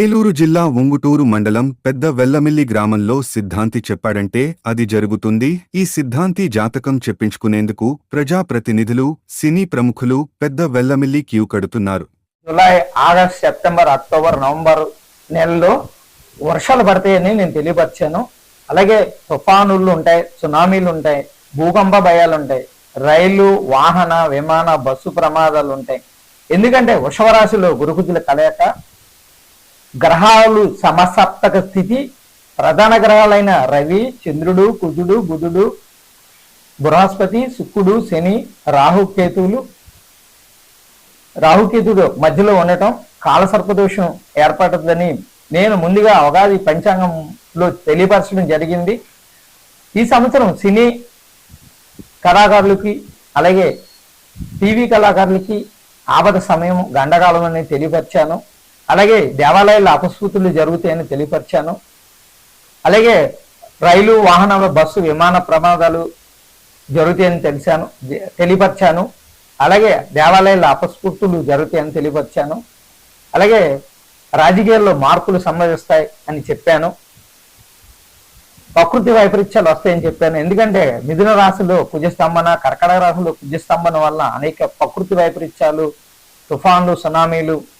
ఏలూరు జిల్లా ఉంగుటూరు మండలం పెద్ద వెల్లమిల్లి గ్రామంలో సిద్ధాంతి చెప్పాడంటే అది జరుగుతుంది. ఈ సిద్ధాంతి జాతకం చెప్పించుకునేందుకు ప్రజాప్రతినిధులు సినీ ప్రముఖులు పెద్ద వెల్లమిల్లి క్యూ కడుతున్నారు. July August September October November నెలలో వర్షాలు పడతాయని నేను తెలియపరిచాను. అలాగే తుఫానులు ఉంటాయి సునామీలు ఉంటాయి భూకంప భయాలు ఉంటాయి రైలు వాహన విమాన బస్సు ప్రమాదాలు ఉంటాయి. ఎందుకంటే వృషభ రాశిలో గురుకుజుల కలయిక గ్రహాలు సమసప్తక స్థితి ప్రధాన గ్రహాలైన రవి చంద్రుడు కుజుడు బుధుడు బృహస్పతి శుక్రుడు శని రాహుకేతువులు రాహుకేతుడు మధ్యలో ఉండటం కాలసర్పదోషం ఏర్పడుతుందని నేను ముందుగా అవగాది పంచాంగంలో తెలియపరచడం జరిగింది. ఈ సంవత్సరం సినీ కళాకారులకి అలాగే టీవీ కళాకారులకి ఆపద సమయం గండకాలం అని తెలియపరిచాను. అలాగే దేవాలయాల్లో అపస్మృతులు జరుగుతాయని తెలియపరిచాను. అలాగే రైలు వాహనాల బస్సు విమాన ప్రమాదాలు జరుగుతాయని తెలిసాను తెలియపరిచాను. అలాగే దేవాలయాల్లో అపస్ఫూర్తులు జరుగుతాయని తెలియపరిచాను. అలాగే రాజకీయాల్లో మార్పులు సంభవిస్తాయి అని చెప్పాను. ప్రకృతి వైపరీత్యాలు వస్తాయని చెప్పాను. ఎందుకంటే మిథున రాశిలో కుజస్తంభన కర్కటక రాశిలో కుజస్తంభన వల్ల అనేక ప్రకృతి వైపరీత్యాలు తుఫాన్లు సునామీలు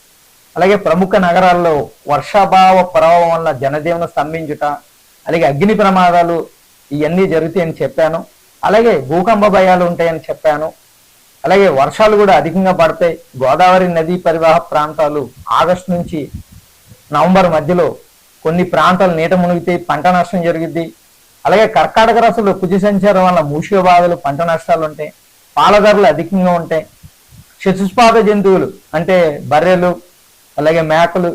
అలాగే ప్రముఖ నగరాల్లో వర్షాభావ ప్రభావం వల్ల జనజీవనం స్తంభించుట అలాగే అగ్ని ప్రమాదాలు ఇవన్నీ జరుగుతాయని చెప్పాను. అలాగే భూకంప భయాలు ఉంటాయని చెప్పాను. అలాగే వర్షాలు కూడా అధికంగా పడతాయి. గోదావరి నదీ పరివాహ ప్రాంతాలు ఆగస్టు నుంచి నవంబర్ మధ్యలో కొన్ని ప్రాంతాలు నీట మునిగితే పంట నష్టం జరుగుద్ది. అలాగే కర్కాటక రాశుల్లో కుజ సంచారం వల్ల మూషిక బాధలు పంట నష్టాలు ఉంటాయి. పాల ధరలు అధికంగా ఉంటాయి. చతుష్పాద జంతువులు అంటే బర్రెలు అలాగే మేకలు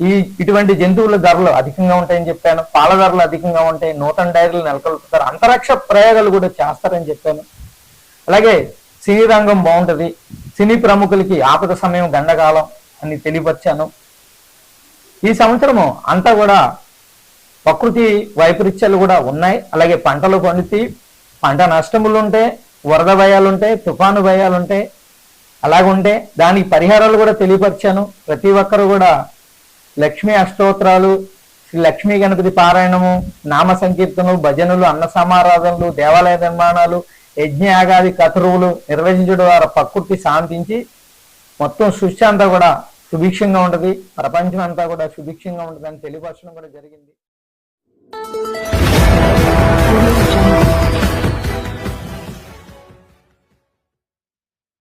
ఈ ఇటువంటి జంతువుల ధరలు అధికంగా ఉంటాయని చెప్పాను. పాల ధరలు అధికంగా ఉంటాయి. నూతన డైరీలు నెలకొల్పుతారు. అంతరిక్ష ప్రయోగాలు కూడా చేస్తారని చెప్పాను. అలాగే సినీ రంగం బాగుంటుంది. సినీ ప్రముఖులకి ఆపద సమయం గండకాలం అని తెలియపరిచాను. ఈ సంవత్సరము అంతా కూడా ప్రకృతి వైపరీత్యాలు కూడా ఉన్నాయి. అలాగే పంటలు పండితే పంట నష్టములు ఉంటాయి. వరద భయాలు ఉంటాయి. తుఫాను భయాలు ఉంటాయి. అలాగుంటే దానికి పరిహారాలు కూడా తెలియపరిచాను. ప్రతి ఒక్కరు కూడా లక్ష్మీ అష్టోత్తరాలు శ్రీ లక్ష్మీ గణపతి పారాయణము నామ సంకీర్తనలు భజనలు అన్న సమారాధనలు దేవాలయ నిర్మాణాలు యజ్ఞ యాగాది కథరువులు నిర్వహించడం ద్వారా ప్రకృతి శాంతించి మొత్తం సృష్టి అంతా కూడా సుభిక్షంగా ఉంటుంది. ప్రపంచం అంతా కూడా సుభిక్షంగా ఉంటుందని తెలియపరచడం కూడా జరిగింది.